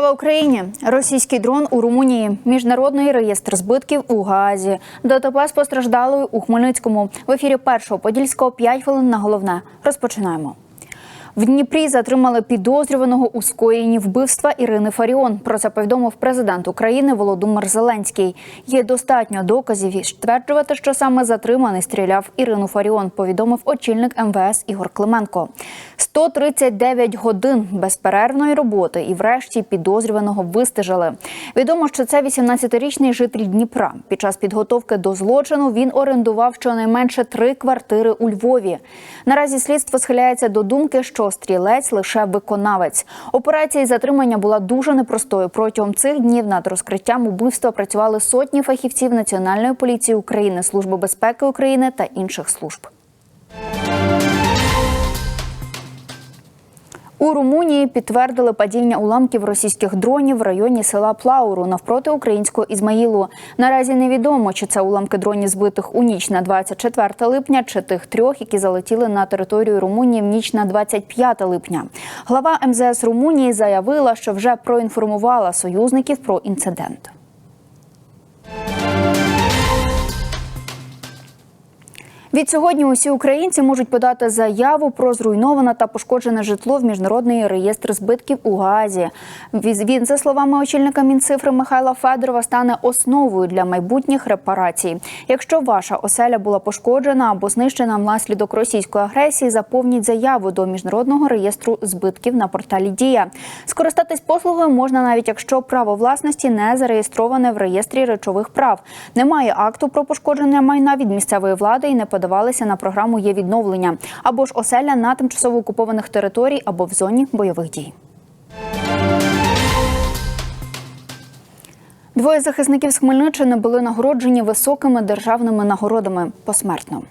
Україні! Російський дрон у Румунії, міжнародний реєстр збитків у Гаазі, ДТП з постраждалою у Хмельницькому. В ефірі першого подільського 5 хвилин на головне. Розпочинаємо. В Дніпрі затримали підозрюваного у скоєнні вбивства Ірини Фаріон. Про це повідомив президент України Володимир Зеленський. Є достатньо доказів стверджувати, що саме затриманий стріляв Ірину Фаріон. Повідомив очільник МВС Ігор Клименко. 139 годин безперервної роботи і, врешті, підозрюваного вистежили. Відомо, що це 18-річний житель Дніпра. Під час підготовки до злочину він орендував щонайменше три квартири у Львові. Наразі слідство схиляється до думки, що стрілець лише виконавець. Операція із затримання була дуже непростою. Протягом цих днів над розкриттям убивства працювали сотні фахівців Національної поліції України, Служби безпеки України та інших служб. У Румунії підтвердили падіння уламків російських дронів в районі села Плауру навпроти українського Ізмаїлу. Наразі невідомо, чи це уламки дронів збитих у ніч на 24 липня, чи тих трьох, які залетіли на територію Румунії в ніч на 25 липня. Глава МЗС Румунії заявила, що вже проінформувала союзників про інцидент. Відсьогодні усі українці можуть подати заяву про зруйноване та пошкоджене житло в міжнародний реєстр збитків у Гаазі. Він, за словами очільника Мінцифри Михайла Федорова, стане основою для майбутніх репарацій. Якщо ваша оселя була пошкоджена або знищена внаслідок російської агресії, заповніть заяву до міжнародного реєстру збитків на порталі Дія. Скористатись послугою можна навіть якщо право власності не зареєстроване в реєстрі речових прав. Немає акту про пошкодження майна від місцевої влади і не подавалися на програму є відновлення або ж оселя на тимчасово окупованих територій або в зоні бойових дій. Двоє захисників з Хмельниччини були нагороджені високими державними нагородами посмертно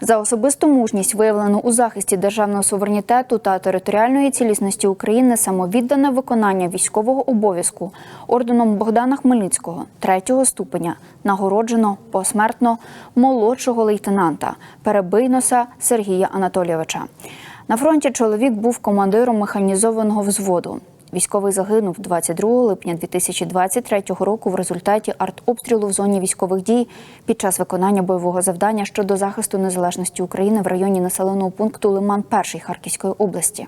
за особисту мужність, виявлену у захисті державного суверенітету та територіальної цілісності України, самовіддане виконання військового обов'язку орденом Богдана Хмельницького третього ступеня нагороджено посмертно молодшого лейтенанта Перебийноса Сергія Анатолійовича. На фронті чоловік був командиром механізованого взводу. Військовий загинув 22 липня 2023 року в результаті артобстрілу в зоні військових дій під час виконання бойового завдання щодо захисту незалежності України в районі населеного пункту Лиман 1 Харківської області.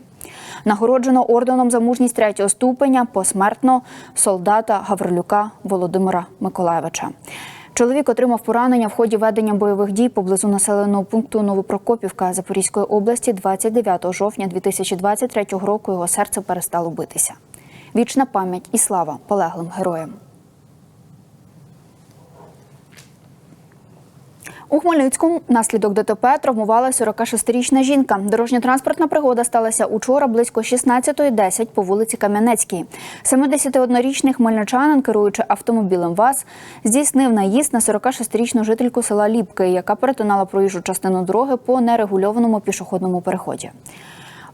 Нагороджено орденом за мужність третього ступеня посмертно солдата Гаврилюка Володимира Миколаєвича. Чоловік отримав поранення в ході ведення бойових дій поблизу населеного пункту Новопрокопівка Запорізької області 29 жовтня 2023 року. Його серце перестало битися. Вічна пам'ять і слава полеглим героям. У Хмельницькому наслідок ДТП травмувала 46-річна жінка. Дорожньо-транспортна пригода сталася учора близько 16.10 по вулиці Кам'янецькій. 71-річний хмельничанин, керуючи автомобілем ВАЗ, здійснив наїзд на 46-річну жительку села Ліпки, яка перетинала проїжджу частину дороги по нерегульованому пішохідному переході.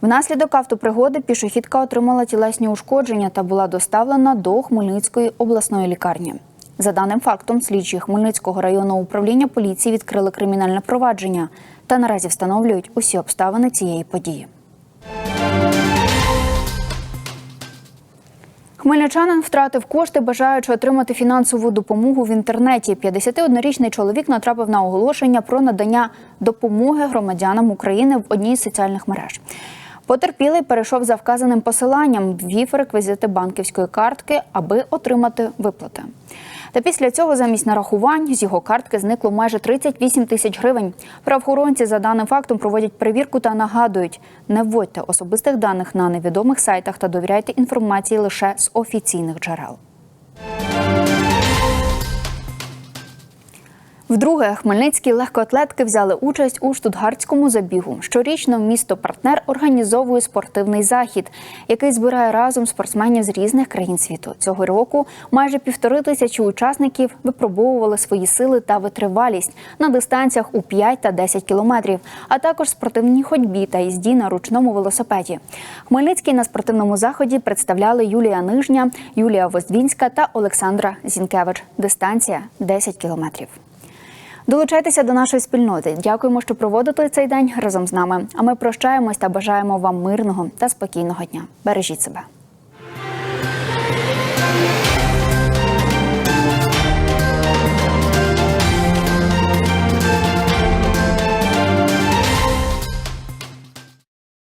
Внаслідок автопригоди пішохідка отримала тілесні ушкодження та була доставлена до Хмельницької обласної лікарні. За даним фактом, слідчі Хмельницького районного управління поліції відкрили кримінальне провадження та наразі встановлюють усі обставини цієї події. Хмельничанин втратив кошти, бажаючи отримати фінансову допомогу в інтернеті. 51-річний чоловік натрапив на оголошення про надання допомоги громадянам України в одній з соціальних мереж. Потерпілий перейшов за вказаним посиланням, ввів реквізити банківської картки, аби отримати виплати. Та після цього замість нарахувань з його картки зникло майже 38 тисяч гривень. Правоохоронці за даним фактом проводять перевірку та нагадують: не вводьте особистих даних на невідомих сайтах та довіряйте інформації лише з офіційних джерел. Вдруге, хмельницькі легкоатлетки взяли участь у штутгартському забігу. Щорічно місто партнер організовує спортивний захід, який збирає разом спортсменів з різних країн світу. Цього року майже півтори тисячі учасників випробовували свої сили та витривалість на дистанціях у 5 та 10 кілометрів, а також спортивній ходьбі та їзді на ручному велосипеді. Хмельницький на спортивному заході представляли Юлія Нижня, Юлія Воздвінська та Олександра Зінкевич. Дистанція 10 кілометрів. Долучайтеся до нашої спільноти. Дякуємо, що проводите цей день разом з нами. А ми прощаємось та бажаємо вам мирного та спокійного дня. Бережіть себе.